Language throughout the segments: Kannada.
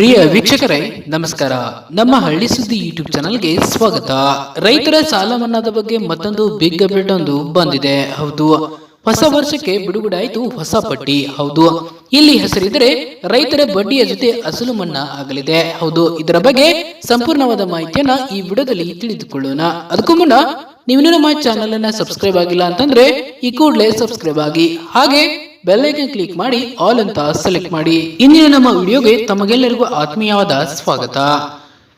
ಪ್ರಿಯ ವೀಕ್ಷಕರೇ, ನಮಸ್ಕಾರ. ನಮ್ಮ ಹಳ್ಳಿ ಸುದ್ದಿ ಯೂಟ್ಯೂಬ್ ಚಾನಲ್ಗೆ ಸ್ವಾಗತ. ರೈತರ ಸಾಲ ಮನ್ನಾದ ಬಗ್ಗೆ ಮತ್ತೊಂದು ಬಿಗ್ ಅಪ್ಡೇಟ್ ಒಂದು ಬಂದಿದೆ. ಹೌದು. ಹೊಸ ವರ್ಷಕ್ಕೆ ಬಿಡುಗಡೆ ಆಯ್ತು ಹೊಸ ಪಟ್ಟಿ. ಹೌದು. ಇಲ್ಲಿ ಹೆಸರಿದ್ರೆ ರೈತರ ಬಡ್ಡಿಯ ಜೊತೆ ಅಸಲು ಮನ್ನಾ ಆಗಲಿದೆ. ಹೌದು. ಇದರ ಬಗ್ಗೆ ಸಂಪೂರ್ಣವಾದ ಮಾಹಿತಿಯನ್ನ ಈ ವಿಡಿಯೋದಲ್ಲಿ ತಿಳಿದುಕೊಳ್ಳೋಣ. ಅದಕ್ಕೂ ಮುನ್ನ ನೀವು ನಮ್ಮ ಚಾನಲ್ ಅನ್ನ ಸಬ್ಸ್ಕ್ರೈಬ್ ಆಗಿಲ್ಲ ಅಂತಂದ್ರೆ ಈ ಕೂಡಲೇ ಸಬ್ಸ್ಕ್ರೈಬ್ ಆಗಿ. ಹಾಗೆ ಬೆಲ್ ಐಕನ್ ಕ್ಲಿಕ್ ಮಾಡಿ ಆಲ್ ಅಂತ ಸೆಲೆಕ್ಟ್ ಮಾಡಿ. ಇಂದಿನ ನಮ್ಮ ವಿಡಿಯೋಗೆ ತಮಗೆಲ್ಲರಿಗೂ ಆತ್ಮೀಯವಾದ ಸ್ವಾಗತ.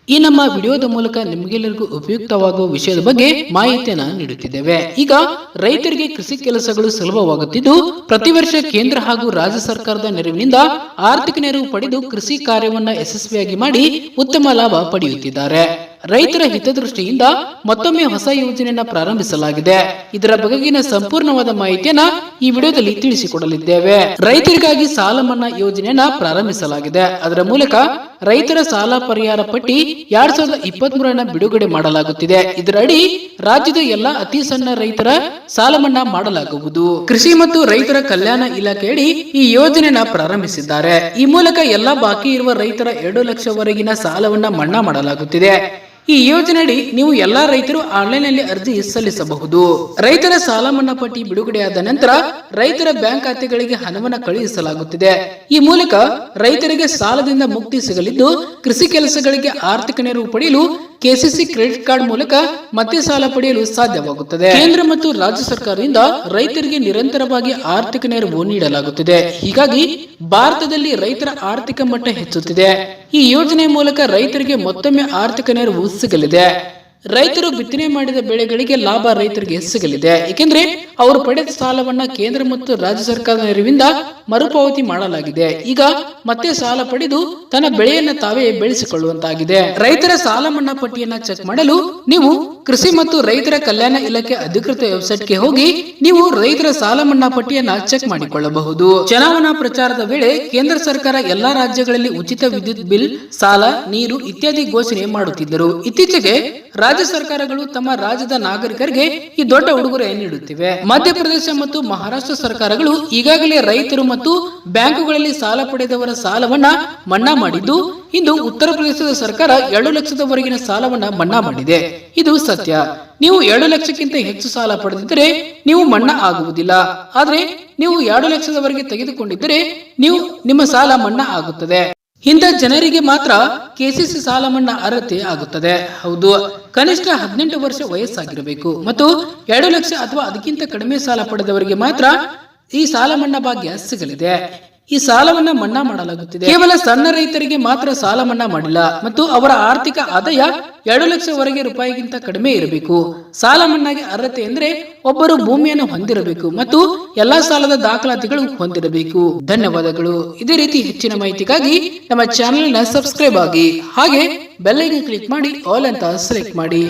ಈ ನಮ್ಮ ವಿಡಿಯೋದ ಮೂಲಕ ನಿಮಗೆಲ್ಲರಿಗೂ ಉಪಯುಕ್ತವಾಗುವ ವಿಷಯದ ಬಗ್ಗೆ ಮಾಹಿತಿಯನ್ನ ನೀಡುತ್ತಿದ್ದೇವೆ. ಈಗ ರೈತರಿಗೆ ಕೃಷಿ ಕೆಲಸಗಳು ಸುಲಭವಾಗುತ್ತಿದ್ದು, ಪ್ರತಿ ವರ್ಷ ಕೇಂದ್ರ ಹಾಗೂ ರಾಜ್ಯ ಸರ್ಕಾರದ ನೆರವಿನಿಂದ ಆರ್ಥಿಕ ನೆರವು ಪಡೆದು ಕೃಷಿ ಕಾರ್ಯವನ್ನ ಯಶಸ್ವಿಯಾಗಿ ಮಾಡಿ ಉತ್ತಮ ಲಾಭ ಪಡೆಯುತ್ತಿದ್ದಾರೆ. ರೈತರ ಹಿತದೃಷ್ಟಿಯಿಂದ ಮತ್ತೊಮ್ಮೆ ಹೊಸ ಯೋಜನೆಯನ್ನ ಪ್ರಾರಂಭಿಸಲಾಗಿದೆ. ಇದರ ಬಗೆಗಿನ ಸಂಪೂರ್ಣವಾದ ಮಾಹಿತಿಯನ್ನ ಈ ವಿಡಿಯೋದಲ್ಲಿ ತಿಳಿಸಿಕೊಡಲಿದ್ದೇವೆ. ರೈತರಿಗಾಗಿ ಸಾಲ ಮನ್ನಾ ಯೋಜನೆಯನ್ನ ಪ್ರಾರಂಭಿಸಲಾಗಿದೆ. ಅದರ ಮೂಲಕ ರೈತರ ಸಾಲ ಪರಿಹಾರ ಪಟ್ಟಿ ಎರಡ್ ಸಾವಿರದ ಇಪ್ಪತ್ತ್ ಮೂರನ್ನ ಬಿಡುಗಡೆ ಮಾಡಲಾಗುತ್ತಿದೆ. ಇದರಡಿ ರಾಜ್ಯದ ಎಲ್ಲಾ ಅತಿ ಸಣ್ಣ ರೈತರ ಸಾಲ ಮನ್ನಾ ಮಾಡಲಾಗುವುದು. ಕೃಷಿ ಮತ್ತು ರೈತರ ಕಲ್ಯಾಣ ಇಲಾಖೆಯಡಿ ಈ ಯೋಜನೆಯನ್ನ ಪ್ರಾರಂಭಿಸಿದ್ದಾರೆ. ಈ ಮೂಲಕ ಎಲ್ಲಾ ಬಾಕಿ ಇರುವ ರೈತರ ಎರಡು ಲಕ್ಷವರೆಗಿನ ಸಾಲವನ್ನ ಮನ್ನಾ ಮಾಡಲಾಗುತ್ತಿದೆ. ಈ ಯೋಜನೆಯಡಿ ನೀವು ಎಲ್ಲಾ ರೈತರು ಆನ್ಲೈನ್ನಲ್ಲಿ ಅರ್ಜಿ ಸಲ್ಲಿಸಬಹುದು. ರೈತರ ಸಾಲ ಮನ್ನಾ ಪಟ್ಟಿ ಬಿಡುಗಡೆಯಾದ ನಂತರ ರೈತರ ಬ್ಯಾಂಕ್ ಖಾತೆಗಳಿಗೆ ಹಣವನ್ನು ಕಳುಹಿಸಲಾಗುತ್ತಿದೆ. ಈ ಮೂಲಕ ರೈತರಿಗೆ ಸಾಲದಿಂದ ಮುಕ್ತಿ ಸಿಗಲಿದ್ದು, ಕೃಷಿ ಕೆಲಸಗಳಿಗೆ ಆರ್ಥಿಕ ನೆರವು ಪಡೆಯಲು ಕೆಸಿಸಿ ಕ್ರೆಡಿಟ್ ಕಾರ್ಡ್ ಮೂಲಕ ಮತ್ತೆ ಸಾಲ ಪಡೆಯಲು ಸಾಧ್ಯವಾಗುತ್ತದೆ. ಕೇಂದ್ರ ಮತ್ತು ರಾಜ್ಯ ಸರ್ಕಾರದಿಂದ ರೈತರಿಗೆ ನಿರಂತರವಾಗಿ ಆರ್ಥಿಕ ನೆರವು ನೀಡಲಾಗುತ್ತಿದೆ. ಹೀಗಾಗಿ ಭಾರತದಲ್ಲಿ ರೈತರ ಆರ್ಥಿಕ ಮಟ್ಟ ಹೆಚ್ಚುತ್ತಿದೆ. ಈ ಯೋಜನೆ ಮೂಲಕ ರೈತರಿಗೆ ಮತ್ತೊಮ್ಮೆ ಆರ್ಥಿಕ ನೆರವು ಸಿಗಲಿದೆ. ರೈತರು ಬಿತ್ತನೆ ಮಾಡಿದ ಬೆಳೆಗಳಿಗೆ ಲಾಭ ರೈತರಿಗೆ ಸಿಗಲಿದೆ. ಏಕೆಂದ್ರೆ ಅವರು ಪಡೆದ ಸಾಲವನ್ನ ಕೇಂದ್ರ ಮತ್ತು ರಾಜ್ಯ ಸರ್ಕಾರದ ನೆರವಿಂದ ಮರುಪಾವತಿ ಮಾಡಲಾಗಿದೆ. ಈಗ ಮತ್ತೆ ಸಾಲ ಪಡೆದು ತನ್ನ ಬೆಳೆಯನ್ನ ತಾವೇ ಬೆಳೆಸಿಕೊಳ್ಳುವಂತಾಗಿದೆ. ರೈತರ ಸಾಲ ಮನ್ನಾ ಪಟ್ಟಿಯನ್ನ ಚೆಕ್ ಮಾಡಲು ನೀವು ಕೃಷಿ ಮತ್ತು ರೈತರ ಕಲ್ಯಾಣ ಇಲಾಖೆ ಅಧಿಕೃತ ವೆಬ್ಸೈಟ್ಗೆ ಹೋಗಿ ನೀವು ರೈತರ ಸಾಲ ಮನ್ನಾ ಪಟ್ಟಿಯನ್ನ ಚೆಕ್ ಮಾಡಿಕೊಳ್ಳಬಹುದು. ಚುನಾವಣಾ ಪ್ರಚಾರದ ವೇಳೆ ಕೇಂದ್ರ ಸರ್ಕಾರ ಎಲ್ಲಾ ರಾಜ್ಯಗಳಲ್ಲಿ ಉಚಿತ ವಿದ್ಯುತ್ ಬಿಲ್, ಸಾಲ, ನೀರು ಇತ್ಯಾದಿ ಘೋಷಣೆ ಮಾಡುತ್ತಿದ್ದರು. ಇತ್ತೀಚೆಗೆ ರಾಜ್ಯ ಸರ್ಕಾರಗಳು ತಮ್ಮ ರಾಜ್ಯದ ನಾಗರಿಕರಿಗೆ ಈ ದೊಡ್ಡ ಉಡುಗೊರೆ ನೀಡುತ್ತಿವೆ. ಮಧ್ಯಪ್ರದೇಶ ಮತ್ತು ಮಹಾರಾಷ್ಟ್ರ ಸರ್ಕಾರಗಳು ಈಗಾಗಲೇ ರೈತರು ಮತ್ತು ಬ್ಯಾಂಕುಗಳಲ್ಲಿ ಸಾಲ ಪಡೆದವರ ಸಾಲವನ್ನ ಮನ್ನಾ ಮಾಡಿದ್ದು, ಇಂದು ಉತ್ತರ ಪ್ರದೇಶದ ಸರ್ಕಾರ ಎರಡು ಲಕ್ಷದವರೆಗಿನ ಸಾಲವನ್ನ ಮನ್ನಾ ಮಾಡಿದೆ. ಇದು ಸತ್ಯ. ನೀವು ಎರಡು ಲಕ್ಷಕ್ಕಿಂತ ಹೆಚ್ಚು ಸಾಲ ಪಡೆದಿದ್ದರೆ ನೀವು ಮನ್ನಾ ಆಗುವುದಿಲ್ಲ. ಆದರೆ ನೀವು ಎರಡು ಲಕ್ಷದವರೆಗೆ ತೆಗೆದುಕೊಂಡಿದ್ದರೆ ನೀವು ನಿಮ್ಮ ಸಾಲ ಮನ್ನಾ ಆಗುತ್ತದೆ. ಇಂಥ ಜನರಿಗೆ ಮಾತ್ರ ಕೆಸಿಸಿ ಸಾಲ ಮನ್ನಾ ಅರ್ಹತೆ ಆಗುತ್ತದೆ. ಹೌದು. ಕನಿಷ್ಠ ಹದಿನೆಂಟು ವರ್ಷ ವಯಸ್ಸಾಗಿರಬೇಕು. ಮತ್ತು ಎರಡು ಲಕ್ಷ ಅಥವಾ ಅದಕ್ಕಿಂತ ಕಡಿಮೆ ಸಾಲ ಪಡೆದವರಿಗೆ ಮಾತ್ರ ಈ ಸಾಲ ಮನ್ನಾ ಭಾಗ್ಯ ಸಿಗಲಿದೆ. ಈ ಸಾಲವನ್ನ ಮನ್ನಾ ಮಾಡಲಾಗುತ್ತಿದೆ. ಕೇವಲ ಸಣ್ಣ ರೈತರಿಗೆ ಮಾತ್ರ ಸಾಲ ಮನ್ನಾ ಮಾಡಿಲ್ಲ. ಮತ್ತು ಅವರ ಆರ್ಥಿಕ ಆದಾಯ ಎರಡು ಲಕ್ಷವರೆಗೆ ರೂಪಾಯಿಗಿಂತ ಕಡಿಮೆ ಇರಬೇಕು. ಸಾಲ ಮನ್ನಾಗೆ ಅರ್ಹತೆ ಎಂದ್ರೆ ಒಬ್ಬರು ಭೂಮಿಯನ್ನು ಹೊಂದಿರಬೇಕು ಮತ್ತು ಎಲ್ಲಾ ಸಾಲದ ದಾಖಲಾತಿಗಳು ಹೊಂದಿರಬೇಕು. ಧನ್ಯವಾದಗಳು. ಇದೇ ರೀತಿ ಹೆಚ್ಚಿನ ಮಾಹಿತಿಗಾಗಿ ನಮ್ಮ ಚಾನೆಲ್ನ ಸಬ್ಸ್ಕ್ರೈಬ್ ಆಗಿ ಹಾಗೆ ಬೆಲ್ ಐಕನ್ ಕ್ಲಿಕ್ ಮಾಡಿ ಆಲ್ ಅಂತ ಸೆಲೆಕ್ಟ್ ಮಾಡಿ.